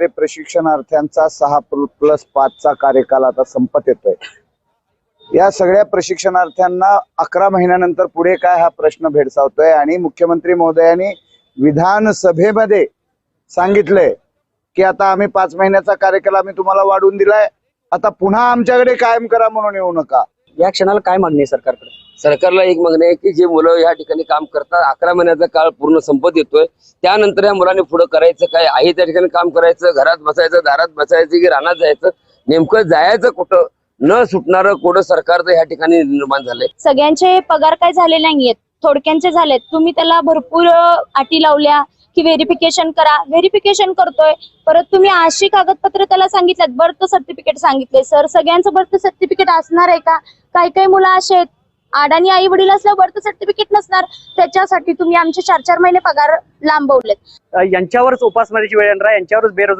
ते प्रशिक्षणार्थ्यांचा सहा प्लस पाचचा कार्यकाल आता संपत येतोय. या सगळ्या प्रशिक्षणार्थ्यांना अकरा महिन्यानंतर पुढे काय हा प्रश्न भेडसावतोय? आणि मुख्यमंत्री महोदयांनी विधानसभेमध्ये सांगितलंय की आता आम्ही पाच महिन्याचा कार्यकाल आम्ही तुम्हाला वाढवून दिलाय. आता पुन्हा आमच्याकडे कायम करा म्हणून येऊ नका. या क्षणाला काय मागणी आहे सरकारकडे? सरकारला एक मागणी आहे की जे मुलं या ठिकाणी काम करतात अकरा महिन्याचा काळ पूर्ण संपत येतोय त्यानंतर या मुलांनी पुढे करायचं काय? आहे त्या ठिकाणी काम करायचं घरात बसायचं दारात बसायचं की रानात जायचं? नेमकं जायचं कुठं? न सुटणारं कोडं सरकारचं या ठिकाणी निर्माण झालंय. सगळ्यांचे पगार काय झाले नाहीयेत थोडक्यांचे झालेत. तुम्ही त्याला भरपूर अटी लावल्या की व्हेरिफिकेशन करा. व्हेरिफिकेशन करतोय. परत तुम्ही अशी कागदपत्र त्याला सांगितल्यात बर्थ सर्टिफिकेट सांगितले सर सगळ्यांचं बर्थ सर्टिफिकेट असणार आहे का? काही काही मुलं असे आहेत. अडाणी आई वडील असल्यावर बर्थ सर्टिफिकेट नसणार. त्याच्यासाठी तुम्ही आमचे चार चार महिने पगार लांबवलेत. यांच्यावरच उपासमारीची वेळ येणार आहे. यांच्यावरच बेरोजगार